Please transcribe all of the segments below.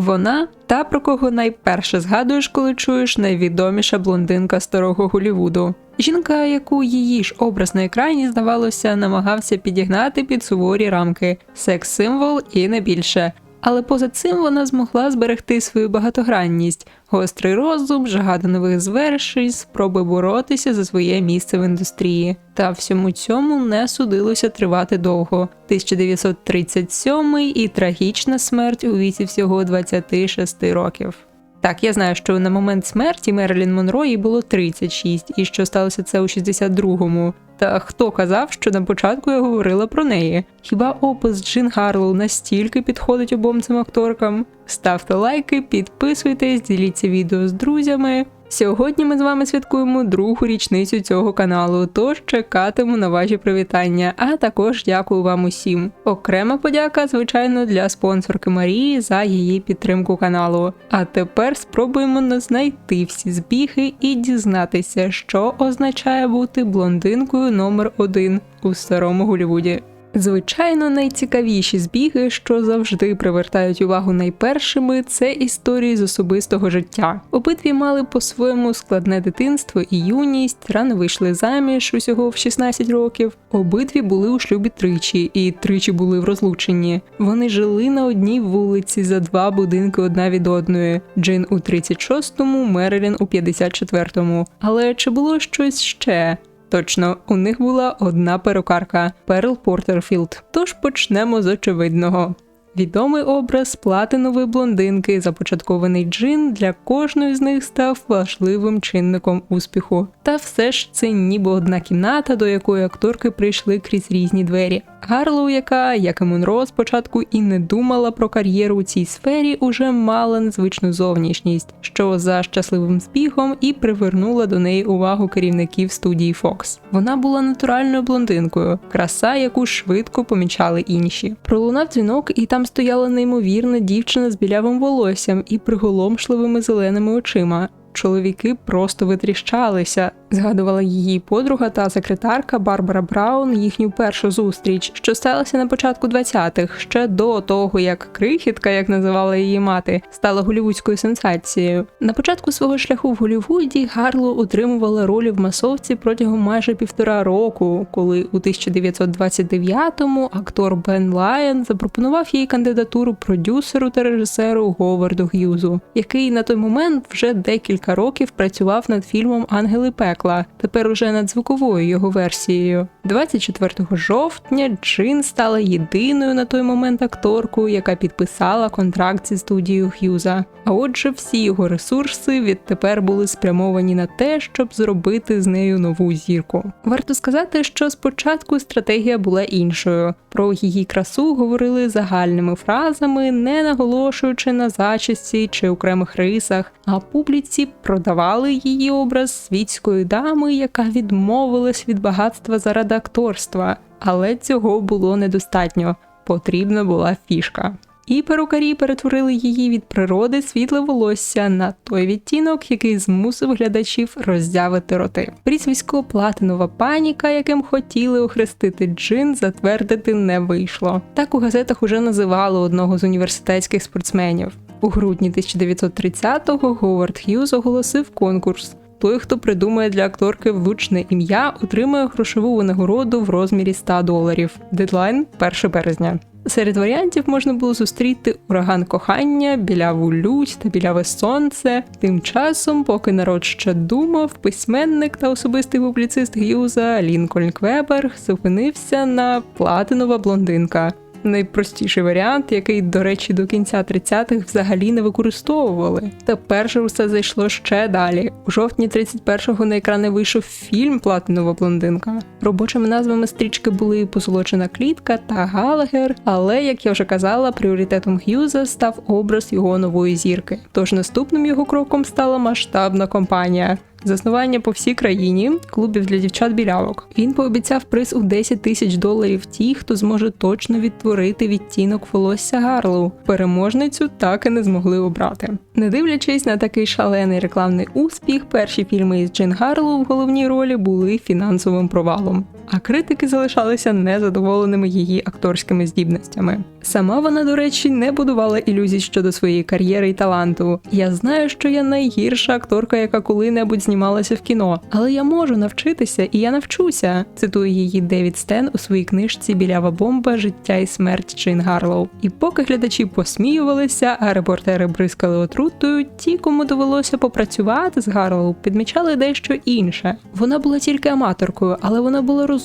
Вона та про кого найперше згадуєш, коли чуєш найвідоміша блондинка старого Голівуду. Жінка, яку її ж образ на екрані, здавалося, намагався підігнати під суворі рамки, секс-символ і не більше. Але поза цим вона змогла зберегти свою багатогранність, гострий розум, жага до нових звершень, спроби боротися за своє місце в індустрії. Та всьому цьому не судилося тривати довго. 1937 і трагічна смерть у віці всього 26 років. Так, я знаю, що на момент смерті Мерлін Монро їй було 36, і що сталося це у 62-му. Та хто казав, що на початку я говорила про неї? Хіба опис Джин Гарлоу настільки підходить обом цим акторкам? Ставте лайки, підписуйтесь, діліться відео з друзями. Сьогодні ми з вами святкуємо другу річницю цього каналу, тож чекатиму на ваші привітання, а також дякую вам усім. Окрема подяка, звичайно, для спонсорки Марії за її підтримку каналу. А тепер спробуємо знайти всі збіги і дізнатися, що означає бути блондинкою номер один у старому Голлівуді. Звичайно, найцікавіші збіги, що завжди привертають увагу найпершими, це історії з особистого життя. Обидві мали по-своєму складне дитинство і юність, рано вийшли заміж усього в 16 років. Обидві були у шлюбі тричі, і тричі були в розлученні. Вони жили на одній вулиці за два будинки одна від одної: Джин у 36-му, Мерилін у 54-му. Але чи було щось ще? Точно, у них була одна перукарка Перл Портерфілд. Тож почнемо з очевидного. Відомий образ платинової блондинки, започаткований джин, для кожної з них став важливим чинником успіху. Та все ж це ніби одна кімната, до якої акторки прийшли крізь різні двері. Гарлоу, яка, як і Монро, спочатку і не думала про кар'єру у цій сфері, уже мала незвичну зовнішність, що за щасливим збігом і привернула до неї увагу керівників студії Fox. Вона була натуральною блондинкою, краса, яку швидко помічали інші. Пролунав дзвінок, і там стояла неймовірна дівчина з білявим волоссям і приголомшливими зеленими очима. Чоловіки просто витріщалися, згадувала її подруга та секретарка Барбара Браун їхню першу зустріч, що сталася на початку 20-х, ще до того, як крихітка, як називала її мати, стала голівудською сенсацією. На початку свого шляху в Голівуді Гарло отримувала ролі в масовці протягом майже півтора року, коли у 1929-му актор Бен Лайон запропонував їй кандидатуру продюсеру та режисеру Говарду Г'юзу, який на той момент вже декілька років працював над фільмом Ангели пекла, тепер уже над звуковою його версією. 24 жовтня Джин стала єдиною на той момент акторкою, яка підписала контракт зі студією Х'юза. А отже, всі його ресурси відтепер були спрямовані на те, щоб зробити з нею нову зірку. Варто сказати, що спочатку стратегія була іншою. Про її красу говорили загальними фразами, не наголошуючи на зачісті чи окремих рисах, а публіці продавали її образ світської дами, яка відмовилась від багатства заради акторства. Але цього було недостатньо. Потрібна була фішка. І перукарі перетворили її від природи світле волосся на той відтінок, який змусив глядачів роздявити роти. Прізвисько платинова паніка, яким хотіли охрестити джин, затвердити не вийшло. Так у газетах уже називали одного з університетських спортсменів. У грудні 1930-го Говард Х'юз оголосив конкурс. Той, хто придумає для акторки влучне ім'я, отримує грошову винагороду в розмірі 100 доларів. Дедлайн 1 березня. Серед варіантів можна було зустріти ураган кохання, біляву лють та біляве сонце. Тим часом, поки народ ще думав, письменник та особистий публіцист Г'юза Лінкольн Квебер зупинився на платинова блондинка. Найпростіший варіант, який, до речі, до кінця 30-х взагалі не використовували. Тепер же все зайшло ще далі. У жовтні 31-го на екрани вийшов фільм Платинова блондинка. Робочими назвами стрічки були Позолочена клітка та Галагер, але, як я вже казала, пріоритетом Г'юза став образ його нової зірки. Тож наступним його кроком стала масштабна компанія. Заснування по всій країні клубів для дівчат білявок. Він пообіцяв приз у 10 тисяч доларів ті, хто зможе точно відтворити відтінок волосся Гарлоу. Переможницю так і не змогли обрати. Не дивлячись на такий шалений рекламний успіх, перші фільми із Джин Гарлоу в головній ролі були фінансовим провалом. А критики залишалися незадоволеними її акторськими здібностями. Сама вона, до речі, не будувала ілюзій щодо своєї кар'єри і таланту. Я знаю, що я найгірша акторка, яка коли-небудь знімалася в кіно, але я можу навчитися і я навчуся. Цитує її Девід Стен у своїй книжці Білява бомба, життя і смерть Джейн Гарлоу. І поки глядачі посміювалися, а репортери бризкали отрутою, ті, кому довелося попрацювати з Гарлоу, підмічали дещо інше. Вона була тільки аматоркою, але вона була розумною,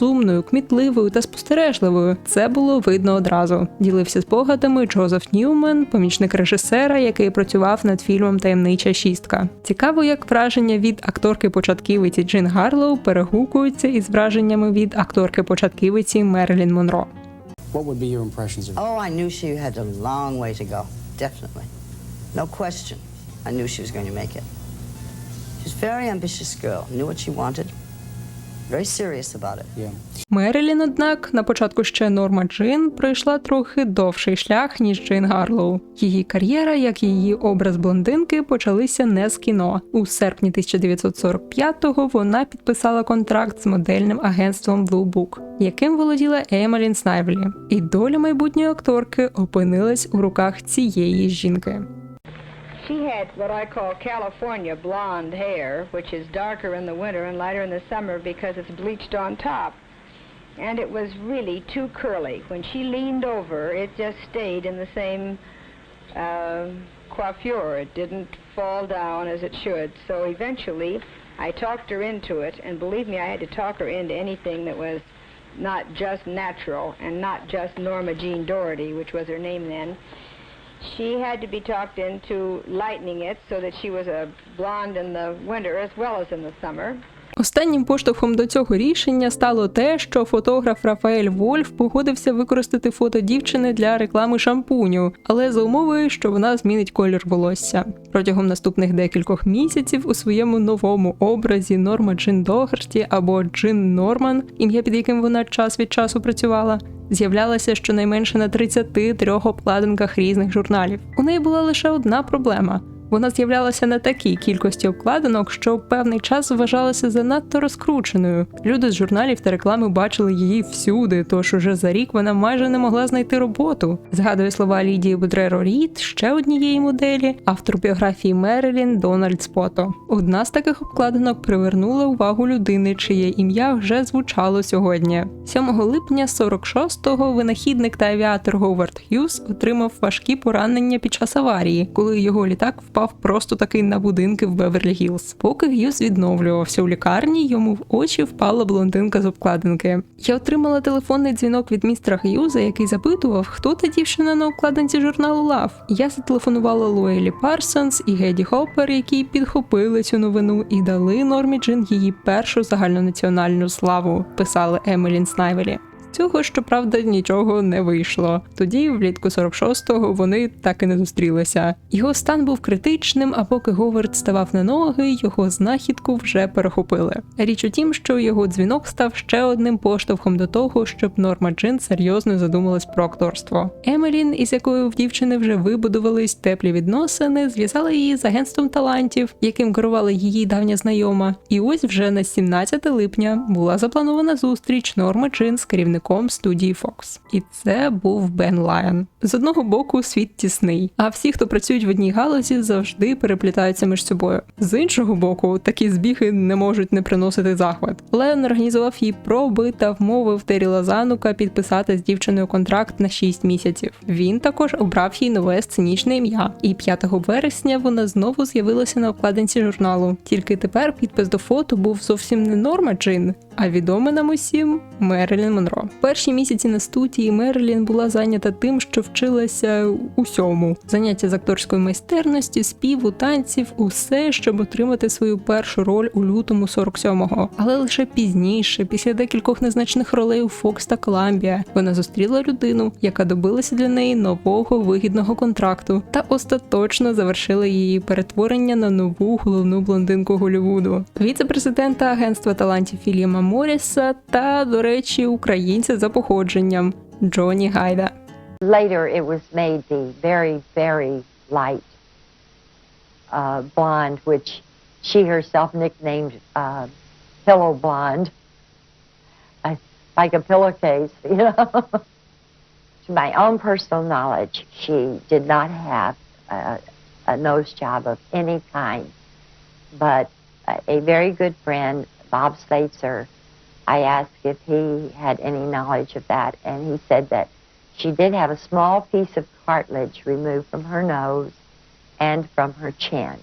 кмітливою та спостережливою. Це було видно одразу. Ділився спогадами Джозеф Ньюмен, помічник режисера, який працював над фільмом Таємнича шістка. Цікаво, як враження від акторки початківиці Джин Гарлоу перегукуються із враженнями від акторки початківиці Мерлін Монро. What would be your impressions of her? Oh, I knew she had a long way to go. Definitely. No question. I knew she was going to make it. She's a very ambitious girl, knew what she wanted, Мерилін, однак, на початку ще Норма Джин пройшла трохи довший шлях, ніж Джин Гарлоу. Її кар'єра, як і її образ блондинки, почалися не з кіно. У серпні 1945-го вона підписала контракт з модельним агентством Blue Book, яким володіла Емелін Снайвлі. І доля майбутньої акторки опинилась у руках цієї жінки. She had what I call California blonde hair, which is darker in the winter and lighter in the summer because it's bleached on top. And it was really too curly. When she leaned over, it just stayed in the same uh, coiffure. It didn't fall down as it should. So eventually, I talked her into it, and believe me, I had to talk her into anything that was not just natural and not just Norma Jean Doherty, which was her name then. She had to be talked into lightening it so that she was a blonde in the winter as well as in the summer. Останнім поштовхом до цього рішення стало те, що фотограф Рафаель Вольф погодився використати фото дівчини для реклами шампуню, але за умовою, що вона змінить колір волосся. Протягом наступних декількох місяців у своєму новому образі Норма Джин Догерті або Джин Норман, ім'я під яким вона час від часу працювала. З'являлася щонайменше на 33 обкладинках різних журналів. У неї була лише одна проблема. Вона з'являлася на такій кількості обкладинок, що певний час вважалася занадто розкрученою. Люди з журналів та реклами бачили її всюди, тож уже за рік вона майже не могла знайти роботу. Згадує слова Лідії Будреро Рід, ще однієї моделі, автор біографії Мерилін Дональд Спото. Одна з таких обкладинок привернула увагу людини, чиє ім'я вже звучало сьогодні. 7 липня 46-го винахідник та авіатор Говард Х'юз отримав важкі поранення під час аварії, коли його літак впав просто таки на будинки в Беверлі Гілз. Поки Г'юз відновлювався у лікарні, йому в очі впала блондинка з обкладинки. Я отримала телефонний дзвінок від містера Г'юза, який запитував, хто та дівчина на обкладинці журналу Лав. Я зателефонувала Лоелі Парсонс і Геді Хоппер, які підхопили цю новину і дали Нормі Джин її першу загальнонаціональну славу, писали Емелін Снайвелі. Цього, щоправда, нічого не вийшло. Тоді, влітку 46-го, вони так і не зустрілися. Його стан був критичним, а поки Говард ставав на ноги, його знахідку вже перехопили. Річ у тім, що його дзвінок став ще одним поштовхом до того, щоб Норма Джин серйозно задумалась про акторство. Емелін, із якою в дівчини вже вибудувались теплі відносини, зв'язала її з агентством талантів, яким керувала її давня знайома. І ось вже на 17 липня була запланована зустріч Норма Джин з керівником керівником студії Fox. І це був Бен Лайон. З одного боку, світ тісний, а всі, хто працюють в одній галузі, завжди переплітаються між собою. З іншого боку, такі збіги не можуть не приносити захват. Лайон організував їй проби та вмовив Террі Лазанука підписати з дівчиною контракт на 6 місяців. Він також обрав їй нове сценічне ім'я, і 5 вересня вона знову з'явилася на обкладинці журналу. Тільки тепер підпис до фото був зовсім не Норма Джин, а відома нам усім Мерлін Монро. Перші місяці на студії Мерлін була зайнята тим, що вчилася усьому: заняття з акторської майстерності, співу, танців, усе, щоб отримати свою першу роль у лютому 47-го. Але лише пізніше, після декількох незначних ролей у Фокс та Коламбія, вона зустріла людину, яка добилася для неї нового вигідного контракту, та остаточно завершила її перетворення на нову головну блондинку Голлівуду. Віце-президента агентства талантів Вільяма Моріса та, до речі, українця за походженням Джоні Гайда. Later, it was made the very, very light uh, blonde, which she herself nicknamed uh, Pillow Blonde. Uh, like a pillowcase, you know. to my own personal knowledge, she did not have a, a nose job of any kind. But a, a very good friend, Bob Slater, I asked if he had any knowledge of that, and he said that she did have a small piece of cartilage removed from her nose and from her chin.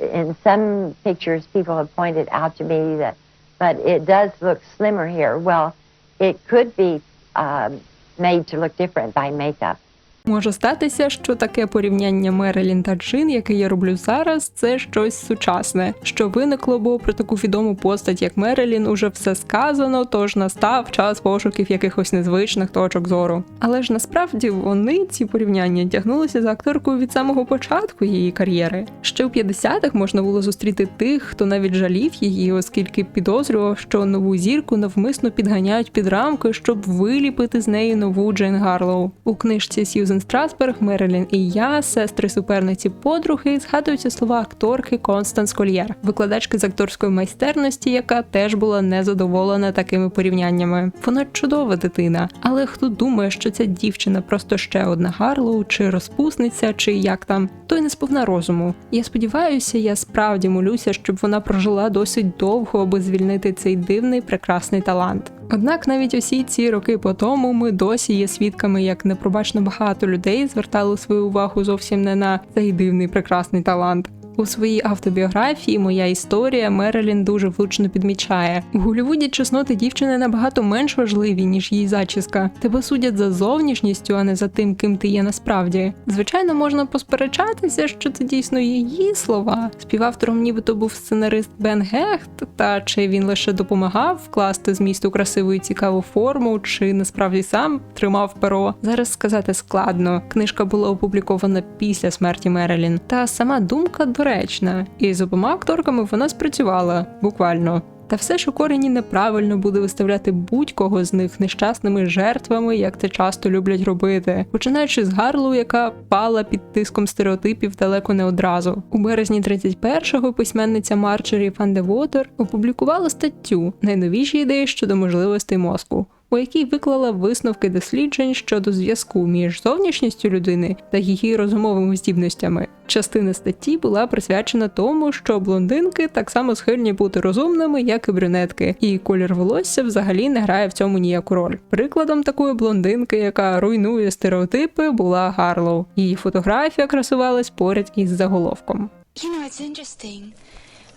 In some pictures, people have pointed out to me that, but it does look slimmer here. Well, it could be um, made to look different by makeup. Може статися, що таке порівняння Мерелін та Джин, яке я роблю зараз, це щось сучасне, що виникло, бо про таку відому постать, як Мерелін, уже все сказано, тож настав час пошуків якихось незвичних точок зору. Але ж насправді вони ці порівняння тягнулися за акторкою від самого початку її кар'єри. Ще у 50-х можна було зустріти тих, хто навіть жалів її, оскільки підозрював, що нову зірку навмисно підганяють під рамки, щоб виліпити з неї нову Джейн Гарлоу. У книжці Сьюзен Страсберг, Мерелін і я, сестри суперниці подруги, згадуються слова акторки Констанс Кольєр, викладачки з акторської майстерності, яка теж була незадоволена такими порівняннями. Вона чудова дитина, але хто думає, що ця дівчина просто ще одна Гарлоу, чи розпусниця, чи як там, той не сповна розуму. Я сподіваюся, я справді молюся, щоб вона прожила досить довго, аби звільнити цей дивний прекрасний талант. Однак навіть усі ці роки по тому ми досі є свідками, як непробачно багато людей звертали свою увагу зовсім не на цей дивний прекрасний талант. У своїй автобіографії Моя історія Мерелін дуже влучно підмічає: у Голлівуді чесноти дівчини набагато менш важливі, ніж її зачіска. Тебе судять за зовнішністю, а не за тим, ким ти є насправді. Звичайно, можна посперечатися, що це дійсно її слова. Співавтором нібито був сценарист Бен Гехт, та чи він лише допомагав вкласти зміст у красиву і цікаву форму, чи насправді сам тримав перо. Зараз сказати складно. Книжка була опублікована після смерті Мерелін. Та сама думка доречна, і з обома акторками вона спрацювала буквально. Та все ж у корені неправильно буде виставляти будь-кого з них нещасними жертвами, як це часто люблять робити, починаючи з Гарлоу, яка пала під тиском стереотипів далеко не одразу. У березні 31-го письменниця Марджорі Фан де Вотер опублікувала статтю Найновіші ідеї щодо можливостей мозку. У якій виклала висновки досліджень щодо зв'язку між зовнішністю людини та її розумовими здібностями. Частина статті була присвячена тому, що блондинки так само схильні бути розумними, як і брюнетки, і колір волосся взагалі не грає в цьому ніяку роль. Прикладом такої блондинки, яка руйнує стереотипи, була Гарлоу. Її фотографія красувалась поряд із заголовком. You know, it's interesting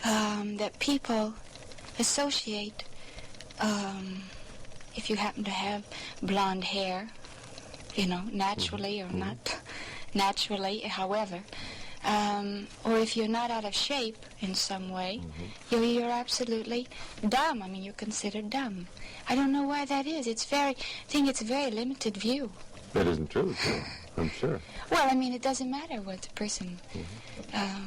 um, that people associate, um, if you happen to have blonde hair, you know, naturally or not naturally, however, um, or if you're not out of shape in some way, you're, you're absolutely dumb. I mean, you're considered dumb. I don't know why that is. It's very, I think it's a very limited view. That isn't true, too, I'm sure. Well, I mean, it doesn't matter what the person, uh,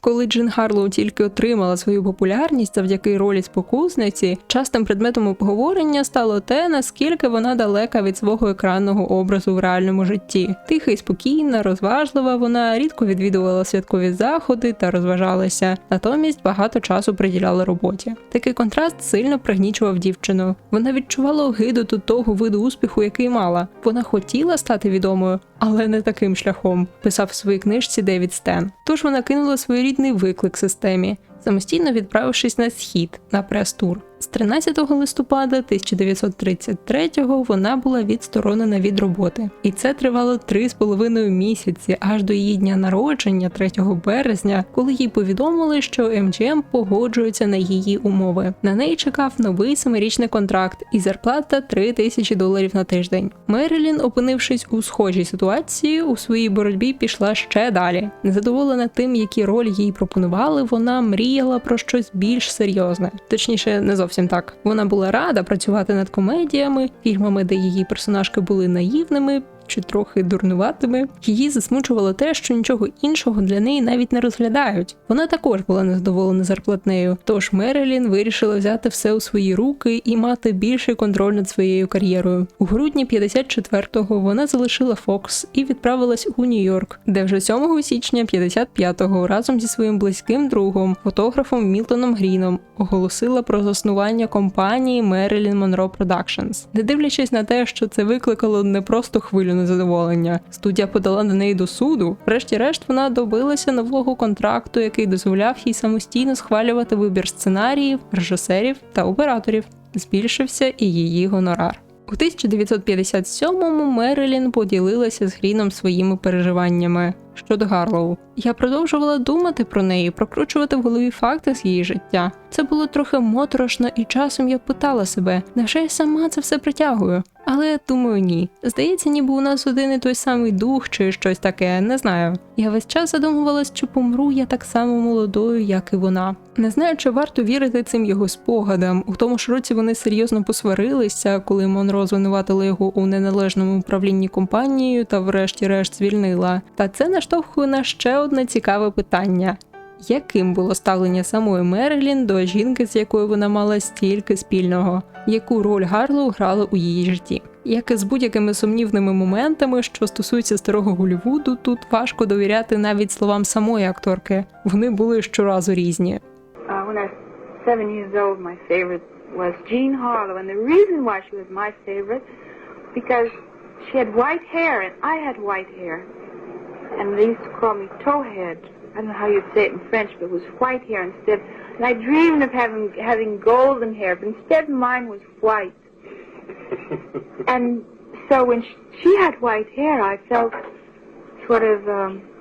Коли Джин Гарлоу тільки отримала свою популярність завдяки ролі спокусниці, частим предметом обговорення стало те, наскільки вона далека від свого екранного образу в реальному житті. Тиха і спокійна, розважлива, вона рідко відвідувала святкові заходи та розважалася, натомість багато часу приділяла роботі. Такий контраст сильно пригнічував дівчину. Вона відчувала огиду до того виду успіху, який мала. Вона хотіла стати відомою, але не таким шляхом, писав своїй книжці Девід Стен. Тож вона кинула своєрідний виклик системі, самостійно відправившись на схід на прес-тур. З 13 листопада 1933-го вона була відсторонена від роботи, і це тривало три з половиною місяці аж до її дня народження, 3 березня, коли їй повідомили, що МГМ погоджується на її умови. На неї чекав новий семирічний контракт і зарплата 3 тисячі доларів на тиждень. Мерилін, опинившись у схожій ситуації, у своїй боротьбі пішла ще далі. Незадоволена тим, які ролі їй пропонували, вона мріяла про щось більш серйозне, точніше, не зовсім так. Вона була рада працювати над комедіями, фільмами, де її персонажки були наївними, чи трохи дурнуватими, її засмучувало те, що нічого іншого для неї навіть не розглядають. Вона також була незадоволена зарплатнею. Тож Мерилін вирішила взяти все у свої руки і мати більший контроль над своєю кар'єрою. У грудні 54-го вона залишила Фокс і відправилась у Нью-Йорк, де вже 7 січня 55-го разом зі своїм близьким другом, фотографом Мілтоном Гріном, оголосила про заснування компанії Marilyn Monroe Productions. Не дивлячись на те, що це викликало не просто хвилю незадоволення, студія подала на неї до суду. Врешті-решт вона добилася нового контракту, який дозволяв їй самостійно схвалювати вибір сценаріїв, режисерів та операторів. Збільшився і її гонорар. У 1957-му Мерилін поділилася з Гріном своїми переживаннями щодо Гарлоу. Я продовжувала думати про неї, прокручувати в голові факти з її життя. Це було трохи моторошно, і часом я питала себе, невже я сама це все притягую? Але думаю, ні. Здається, ніби у нас один і той самий дух чи щось таке, не знаю. Я весь час задумувалась, чи помру я так само молодою, як і вона. Не знаю, чи варто вірити цим його спогадам. У тому ж році вони серйозно посварилися, коли Монро звинуватила його у неналежному управлінні компанією та врешті-решт звільнила. Та це наштовхує на ще одне цікаве питання. Яким було ставлення самої Мерлін до жінки, з якою вона мала стільки спільного? Яку роль Гарлоу грала у її житті? Як і з будь-якими сумнівними моментами, що стосуються старого Голлівуду, тут важко довіряти навіть словам самої акторки. Вони були щоразу різні. Uh, and they used to call me towhead. I don't know how you'd say it in French, but it was white hair instead. And I dreamed of having having golden hair, but instead mine was white. and so when she, she had white hair, I felt sort of um, close to her.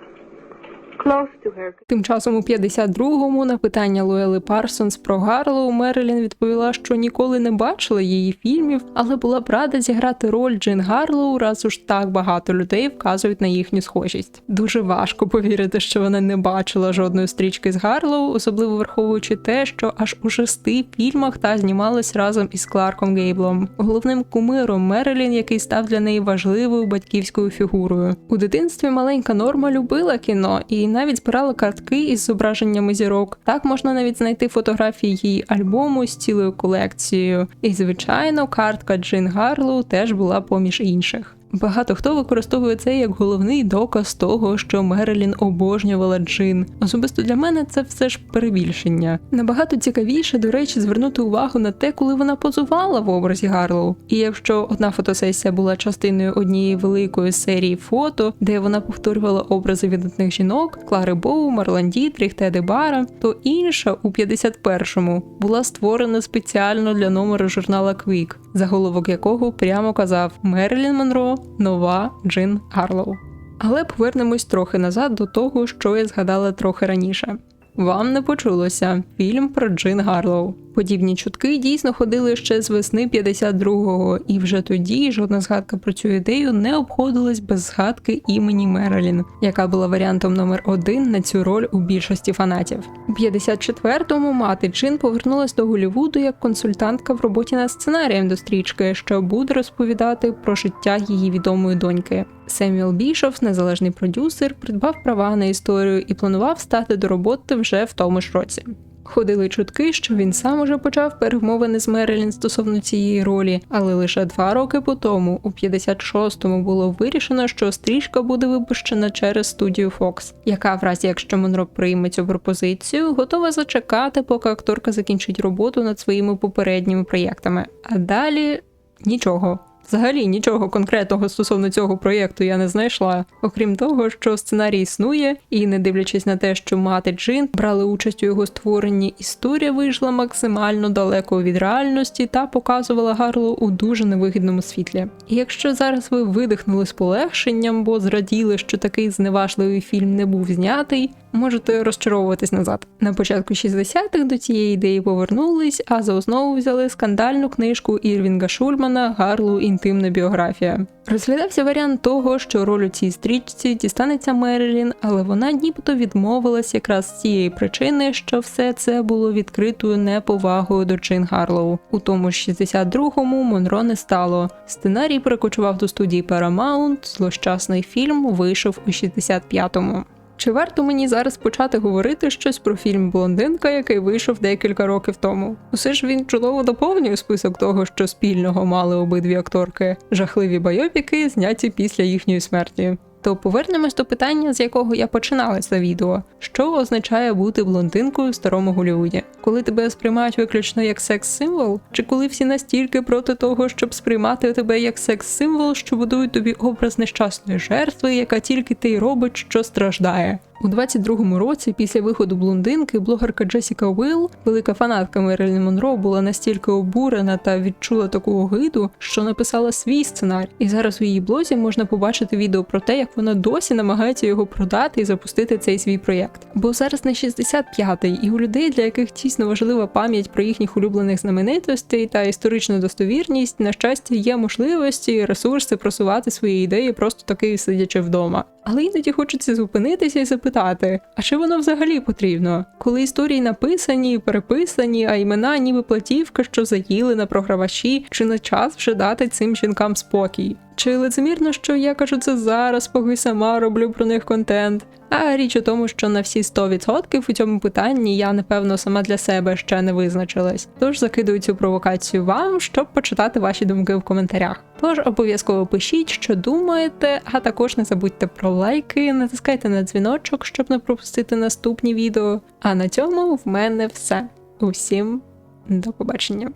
Тим часом у 52-му на питання Луели Парсонс про Гарлоу Мерилін відповіла, що ніколи не бачила її фільмів, але була б рада зіграти роль Джин Гарлоу, раз уж так багато людей вказують на їхню схожість. Дуже важко повірити, що вона не бачила жодної стрічки з Гарлоу, особливо враховуючи те, що аж у шести фільмах та знімалась разом із Кларком Гейблом, головним кумиром Мерилін, який став для неї важливою батьківською фігурою. У дитинстві маленька норма любила кіно і навіть збирала картки із зображеннями зірок. Так можна навіть знайти фотографії її альбому з цілою колекцією. І, звичайно, картка Джин Гарлоу теж була поміж інших. Багато хто використовує це як головний доказ того, що Мерилін обожнювала Джин. Особисто для мене це все ж перебільшення. Набагато цікавіше, до речі, звернути увагу на те, коли вона позувала в образі Гарлоу. І якщо одна фотосесія була частиною однієї великої серії фото, де вона повторювала образи видатних жінок Клари Боу, Марлан Дітріх, Бара, то інша у 51-му була створена спеціально для номеру журнала Quick, заголовок якого прямо казав Мерлін Монро нова Джин Гарлоу. Але повернемось трохи назад до того, що я згадала трохи раніше. Вам не почулося фільм про Джин Гарлоу. Подібні чутки дійсно ходили ще з весни 52-го, і вже тоді жодна згадка про цю ідею не обходилась без згадки імені Мерилін, яка була варіантом номер один на цю роль у більшості фанатів. У 54-му мати Джин повернулась до Голлівуду як консультантка в роботі над сценарієм до стрічки, що буде розповідати про життя її відомої доньки. Семюел Бішоф, незалежний продюсер, придбав права на історію і планував стати до роботи вже в тому ж році. Ходили чутки, що він сам уже почав перемовини з Мерилін стосовно цієї ролі, але лише два роки по тому, у 56-му, було вирішено, що стрічка буде випущена через студію Fox, яка, в разі якщо Монро прийме цю пропозицію, готова зачекати, поки акторка закінчить роботу над своїми попередніми проєктами. А далі нічого. Взагалі нічого конкретного стосовно цього проєкту я не знайшла, окрім того, що сценарій існує, і не дивлячись на те, що мати Джин брали участь у його створенні, історія вийшла максимально далеко від реальності та показувала Гарлоу у дуже невигідному світлі. І якщо зараз ви видихнули з полегшенням, бо зраділи, що такий зневажливий фільм не був знятий, можете розчаровуватись назад. На початку 60-х до цієї ідеї повернулись, а за основу взяли скандальну книжку Ірвінга Шульмана Гарлоу in інтимна біографія. Розглядався варіант того, що роль у цій стрічці дістанеться Мерилін, але вона нібито відмовилась якраз з цієї причини, що все це було відкритою неповагою до Джин Гарлоу. У тому ж 62-му Монро не стало. Сценарій перекочував до студії Paramount, злощасний фільм вийшов у 65-му. Чи варто мені зараз почати говорити щось про фільм Блондинка, який вийшов декілька років тому? Усе ж він чудово доповнює список того, що спільного мали обидві акторки, жахливі байопіки, зняті після їхньої смерті. То повернемось до питання, з якого я починала це відео: що означає бути блондинкою в старому Голлівуді? Коли тебе сприймають виключно як секс-символ, чи коли всі настільки проти того, щоб сприймати тебе як секс-символ, що будують тобі образ нещасної жертви, яка тільки ти й робить, що страждає? У 22-му році, після виходу блондинки, блогерка Джесіка Уилл, велика фанатка Мерлін Монро, була настільки обурена та відчула таку огиду, що написала свій сценарій. І зараз у її блозі можна побачити відео про те, як вона досі намагається його продати і запустити цей свій проєкт. Бо зараз не 65-й, і у людей, для яких дійсно важлива пам'ять про їхніх улюблених знаменитостей та історична достовірність, на щастя, є можливості і ресурси просувати свої ідеї просто таки сидячи вдома. Але іноді хочеться зупинитися і запитати: а чи воно взагалі потрібно? Коли історії написані, переписані, а імена ніби платівка, що заїли на програвачі, чи не час вже дати цим жінкам спокій? Чи лицемірно, що я кажу це зараз, поки сама роблю про них контент? А річ у тому, що на всі 100% у цьому питанні я, напевно, сама для себе ще не визначилась. Тож закидую цю провокацію вам, щоб почитати ваші думки в коментарях. Тож обов'язково пишіть, що думаєте, а також не забудьте про лайки, натискайте на дзвіночок, щоб не пропустити наступні відео. А на цьому в мене все. Усім до побачення.